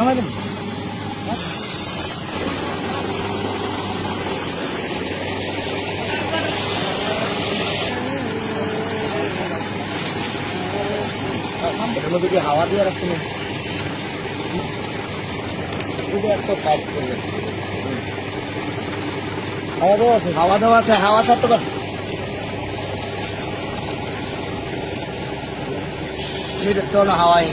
আমাদের এর মধ্যে কি হাওয়া দিয়ে রাখছে না এটা একটা টাইট করবে হাওয়া দেওয়া আছে, হাওয়া দেওয়া আছে, হাওয়া ছাড়তে পার। হাওয়া এই